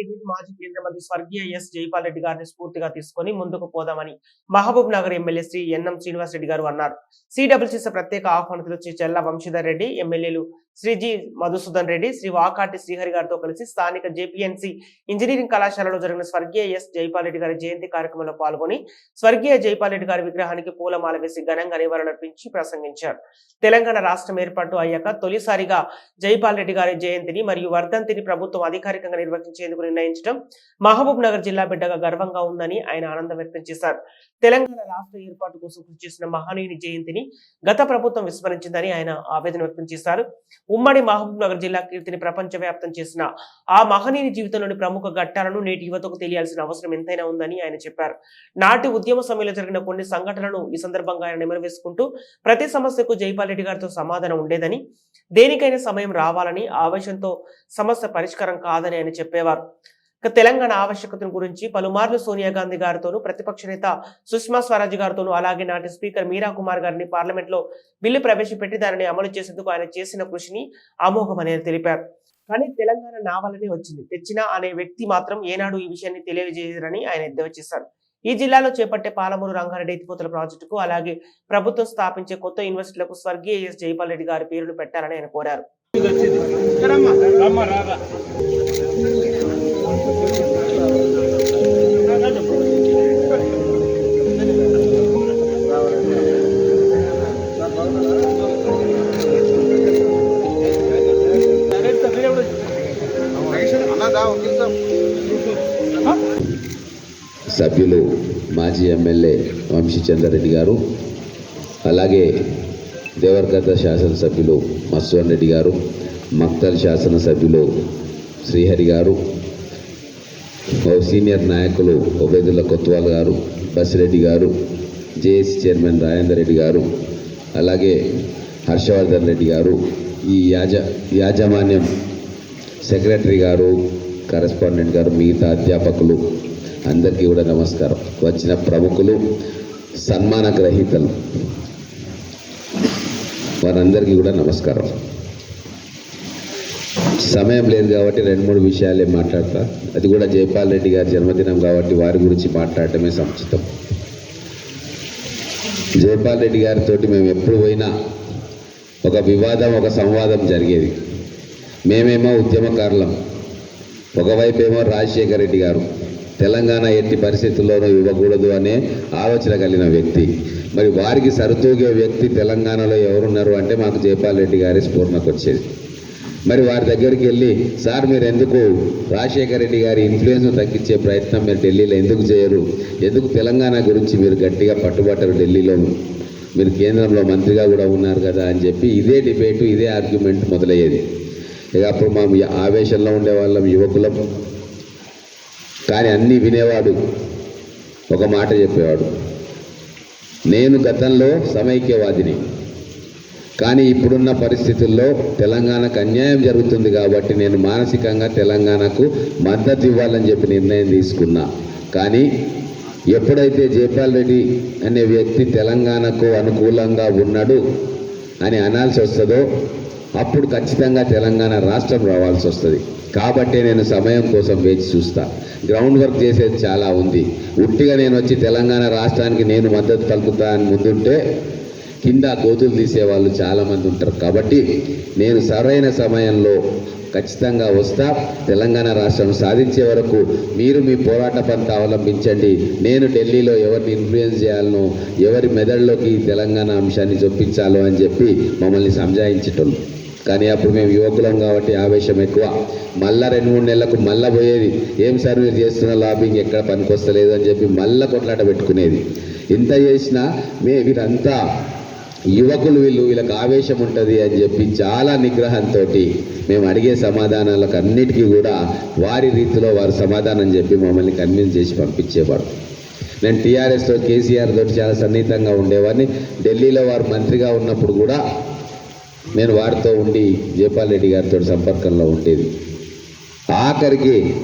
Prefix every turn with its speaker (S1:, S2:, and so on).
S1: TDP మాజీ కేంద్ర మంత్రి స్వర్గీయ ఎస్ జైపాల్ రెడ్డి గారిని స్ఫూర్తిగా తీసుకొని ముందుకు పోదామని Mahabub Nagar MLA Shri N M Srinivas Reddy గారు అన్నారు. సిడబ్ల్యూసీ ప్రత్యేక ఆహ్వానితులు శ్రీ చెల్ల వంశీధర్ రెడ్డి ఎమ్మెల్యేలు శ్రీ జి మధుసూదన్ రెడ్డి శ్రీ వాకాటి శ్రీహరి గారితో కలిసి స్థానిక జేపీఎన్సీ ఇంజనీరింగ్ కళాశాలలో జరిగిన స్వర్గీయ ఎస్ జైపాల్ రెడ్డి గారి జయంతి కార్యక్రమంలో పాల్గొని స్వర్గీయ జైపాల్ రెడ్డి గారి విగ్రహానికి పూలమాల వేసి ఘనంగా నివాళులర్పించి ప్రసంగించారు. తెలంగాణ రాష్ట్రం ఏర్పాటు అయ్యాక తొలిసారిగా జైపాల్ రెడ్డి గారి జయంతిని మరియు వర్ధంతిని ప్రభుత్వం అధికారికంగా నిర్వహించేందుకు నిర్ణయించడం మహబూబ్ నగర్ జిల్లా బిడ్డగా గర్వంగా ఉందని ఆయన ఆనందం వ్యక్తం చేశారు. తెలంగాణ రాష్ట్ర ఏర్పాటు కోసం కృషి చేసిన మహనీయుని జయంతిని గత ప్రభుత్వం విస్మరించిందని ఆయన ఆవేదన వ్యక్తం చేశారు. ఉమ్మడి మహబూబ్ నగర్ జిల్లా కీర్తిని ప్రపంచవ్యాప్తం చేసిన ఆ మహనీయుని జీవితంలోని ప్రముఖ ఘట్టాలను నేటి యువతకు తెలియాల్సిన అవసరం ఎంతైనా ఉందని ఆయన చెప్పారు. నాటి ఉద్యమ సమయంలో జరిగిన కొన్ని సంఘటనలను ఈ సందర్భంగా ఆయన నిమరవేసుకుంటూ ప్రతి సమస్యకు జైపాల్ రెడ్డి గారితో సమాధానం ఉండేదని దేనికైనా సమయం రావాలని ఆవేశంతో సమస్య పరిష్కారం కాదని ఆయన చెప్పేవారు. ఇక తెలంగాణ ఆవశ్యకతను గురించి పలుమార్లు సోనియా గాంధీ గారితోనూ ప్రతిపక్ష నేత సుష్మా స్వరాజ్ గారితోనూ అలాగే నాటి స్పీకర్ మీరా కుమార్ గారిని పార్లమెంట్లో బిల్లు ప్రవేశపెట్టి దానిని అమలు చేసేందుకు ఆయన చేసిన కృషిని అమోఘమని తెలిపారు. కానీ తెలంగాణ నా వల్లనే వచ్చింది. తెచ్చినా అనే వ్యక్తి మాత్రం ఏనాడు ఈ విషయాన్ని తెలియజేయరని ఆయన ఎద్దేవా చేశారు. ఈ జిల్లాలో చేపట్టే పాలమూరు రంగారెడ్డి ఎత్తిపోతల ప్రాజెక్టుకు అలాగే ప్రభుత్వం స్థాపించే కొత్త యూనివర్సిటీలకు స్వర్గీయ ఎస్. జైపాల్ రెడ్డి గారి పేరును పెట్టాలని ఆయన కోరారు.
S2: సభ్యులు మాజీ ఎమ్మెల్యే వంశీచంద్రరెడ్డి గారు అలాగే దేవరకద్ద శాసనసభ్యులు మత్స్వన్ రెడ్డి గారు మక్తల్ శాసనసభ్యులు శ్రీహరి గారు సీనియర్ నాయకులు ఉబేదుల్లా కొత్వాల్ గారు బసిరెడ్డి గారు జేఏసీ చైర్మన్ రాజేందర్ రెడ్డి గారు అలాగే హర్షవర్ధన్ రెడ్డి గారు ఈ యాజ యాజమాన్యం సెక్రటరీ గారు కరెస్పాండెంట్ గారు మిగతా అధ్యాపకులు అందరికీ కూడా నమస్కారం. వచ్చిన ప్రముఖులు సన్మాన గ్రహీతలు వారందరికీ కూడా నమస్కారం. సమయం లేదు కాబట్టి రెండు మూడు విషయాలే మాట్లాడతా. అది కూడా జైపాల్ రెడ్డి గారి జన్మదినం కాబట్టి వారి గురించి మాట్లాడటమే సముచితం. జైపాల్ రెడ్డి గారితో మేము ఎప్పుడు పోయినా ఒక వివాదం ఒక సంవాదం జరిగేది. మేమేమో ఉద్యమకారులం. ఒకవైపు ఏమో రాజశేఖర రెడ్డి గారు. తెలంగాణ ఎట్టి పరిస్థితుల్లోనూ ఇవ్వకూడదు అనే ఆలోచన కలిగిన వ్యక్తి. మరి వారికి సరితూగే వ్యక్తి తెలంగాణలో ఎవరున్నారు అంటే మాకు జైపాల్ రెడ్డి గారి స్ఫూర్ణకు వచ్చేది మరి వారి దగ్గరికి వెళ్ళి సార్ మీరు ఎందుకు రాజశేఖర రెడ్డి గారి ఇన్ఫ్లుయెన్స్ తగ్గించే ప్రయత్నం మీరు ఢిల్లీలో ఎందుకు చేయరు? ఎందుకు తెలంగాణ గురించి మీరు గట్టిగా పట్టుబట్టరు ఢిల్లీలో? మీరు కేంద్రంలో మంత్రిగా కూడా ఉన్నారు కదా అని చెప్పి ఇదే డిబేటు ఇదే ఆర్గ్యుమెంట్ మొదలయ్యేది. ఇక అప్పుడు మా ఆవేశంలో ఉండే వాళ్ళం యువకులం. కానీ అన్నీ వినేవాడు ఒక మాట చెప్పేవాడు. నేను గతంలో సమైక్యవాదిని. కానీ ఇప్పుడున్న పరిస్థితుల్లో తెలంగాణకు అన్యాయం జరుగుతుంది కాబట్టి నేను మానసికంగా తెలంగాణకు మద్దతు ఇవ్వాలని చెప్పి నిర్ణయం తీసుకున్నా. కానీ ఎప్పుడైతే జైపాల్ రెడ్డి అనే వ్యక్తి తెలంగాణకు అనుకూలంగా ఉన్నాడు అని అనాల్సి వస్తుందో అప్పుడు ఖచ్చితంగా తెలంగాణ రాష్ట్రం రావాల్సి వస్తుంది. కాబట్టే నేను సమయం కోసం వేచి చూస్తా. గ్రౌండ్ వర్క్ చేసేది చాలా ఉంది. ఉట్టిగా నేను వచ్చి తెలంగాణ రాష్ట్రానికి నేను మద్దతు పలుకుతా అని ముందుంటే కింద కోతులు తీసే వాళ్ళు చాలామంది ఉంటారు. కాబట్టి నేను సరైన సమయంలో ఖచ్చితంగా వస్తా. తెలంగాణ రాష్ట్రం సాధించే వరకు మీరు మీ పోరాట పంత అవలంబించండి. నేను ఢిల్లీలో ఎవరిని ఇన్ఫ్లుయెన్స్ చేయాలనో ఎవరి మెదడులోకి తెలంగాణ అంశాన్ని చొప్పించాలో అని చెప్పి మమ్మల్ని సంజాయించటం కానీ అప్పుడు మేము యువకులం కాబట్టి ఆవేశం ఎక్కువ. మళ్ళా రెండు మూడు నెలలకు మళ్ళా పోయేది ఏం సార్ మీరు చేస్తున్న లాబింగ్ ఎక్కడ పనికొస్తలేదు అని చెప్పి మళ్ళా కొట్లాట పెట్టుకునేది. ఇంత చేసినా మే వీరంతా యువకులు వీళ్ళు వీళ్ళకి ఆవేశం ఉంటుంది అని చెప్పి చాలా నిగ్రహంతో మేము అడిగే సమాధానాలకు అన్నిటికీ కూడా వారి రీతిలో వారు సమాధానం చెప్పి మమ్మల్ని కన్విన్స్ చేసి పంపించేవాడు నేను టీఆర్ఎస్తో కేసీఆర్ తోటి చాలా సన్నిహితంగా ఉండేవాడిని. ఢిల్లీలో వారు మంత్రిగా ఉన్నప్పుడు కూడా నేను వారితో ఉండి జైపాల్ రెడ్డి గారితో సంపర్కంలో ఉండేది. ఆఖరికి